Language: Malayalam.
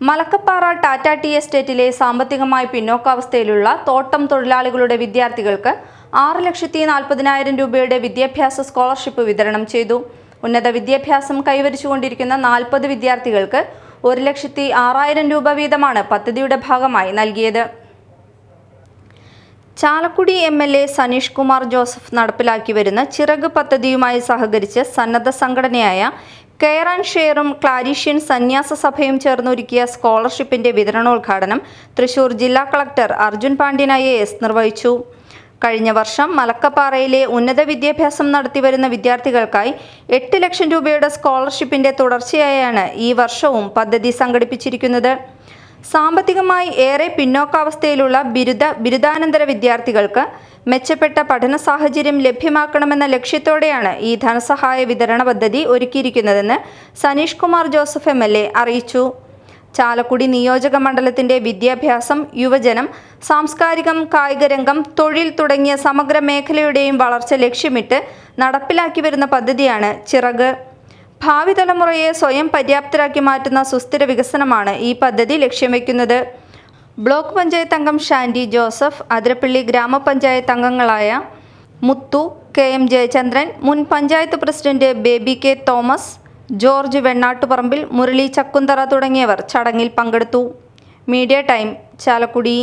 മലക്കപ്പാറ ടാറ്റ ടി എസ്റ്റേറ്റിലെ സാമ്പത്തികമായി പിന്നോക്കാവസ്ഥയിലുള്ള തോട്ടം തൊഴിലാളികളുടെ വിദ്യാർത്ഥികൾക്ക് ആറ് ലക്ഷത്തി നാൽപ്പതിനായിരം രൂപയുടെ വിദ്യാഭ്യാസ സ്കോളർഷിപ്പ് വിതരണം ചെയ്തു. ഉന്നത വിദ്യാഭ്യാസം കൈവരിച്ചുകൊണ്ടിരിക്കുന്ന നാൽപ്പത് വിദ്യാർത്ഥികൾക്ക് ഒരു ലക്ഷത്തി ആറായിരം രൂപ വീതമാണ് പദ്ധതിയുടെ ഭാഗമായി നൽകിയത്. Chalakudy M L A Sanish Kumar Joseph നടപ്പിലാക്കി വരുന്ന ചിറക് പദ്ധതിയുമായി സഹകരിച്ച് സന്നദ്ധ സംഘടനയായ കെയർ ആൻഡ് ഷെയറും ക്ലാരീഷ്യൻ സന്യാസ സഭയും ചേർന്നൊരുക്കിയ സ്കോളർഷിപ്പിന്റെ വിതരണോദ്ഘാടനം തൃശൂർ ജില്ലാ collector Arjun Pandian I S നിർവഹിച്ചു. കഴിഞ്ഞ വർഷം മലക്കപ്പാറയിലെ ഉന്നത വിദ്യാഭ്യാസം നടത്തിവരുന്ന വിദ്യാർത്ഥികൾക്കായി എട്ട് ലക്ഷം രൂപയുടെ സ്കോളർഷിപ്പിന്റെ തുടർച്ചയായാണ് ഈ വർഷവും പദ്ധതി സംഘടിപ്പിച്ചിരിക്കുന്നത്. സാമ്പത്തികമായി ഏറെ പിന്നോക്കാവസ്ഥയിലുള്ള ബിരുദ ബിരുദാനന്തര വിദ്യാർത്ഥികൾക്ക് മെച്ചപ്പെട്ട പഠന സാഹചര്യം ലഭ്യമാക്കണമെന്ന ലക്ഷ്യത്തോടെയാണ് ഈ ധനസഹായ വിതരണ പദ്ധതി ഒരുക്കിയിരിക്കുന്നതെന്ന് സനീഷ് കുമാർ ജോസഫ് എം അറിയിച്ചു. ചാലക്കുടി നിയോജക മണ്ഡലത്തിന്റെ വിദ്യാഭ്യാസം യുവജനം സാംസ്കാരികം കായികരംഗം തൊഴിൽ തുടങ്ങിയ സമഗ്ര മേഖലയുടെയും വളർച്ച ലക്ഷ്യമിട്ട് നടപ്പിലാക്കി വരുന്ന പദ്ധതിയാണ് ചിറക്. ഭാവി തലമുറയെ സ്വയം പര്യാപ്തരാക്കി മാറ്റുന്ന സുസ്ഥിര വികസനമാണ് ഈ പദ്ധതി ലക്ഷ്യം വയ്ക്കുന്നത് ബ്ലോക്ക് പഞ്ചായത്ത് അംഗം ഷാൻഡി ജോസഫ് അതിരപ്പള്ളി ഗ്രാമപഞ്ചായത്ത് അംഗങ്ങളായ മുത്തു കെ എം ജയചന്ദ്രൻ മുൻ panchayat president Baby K Thomas George Vennattuparambil Murali Chakkunthara തുടങ്ങിയവർ ചടങ്ങിൽ പങ്കെടുത്തു. Media time Chalakudy.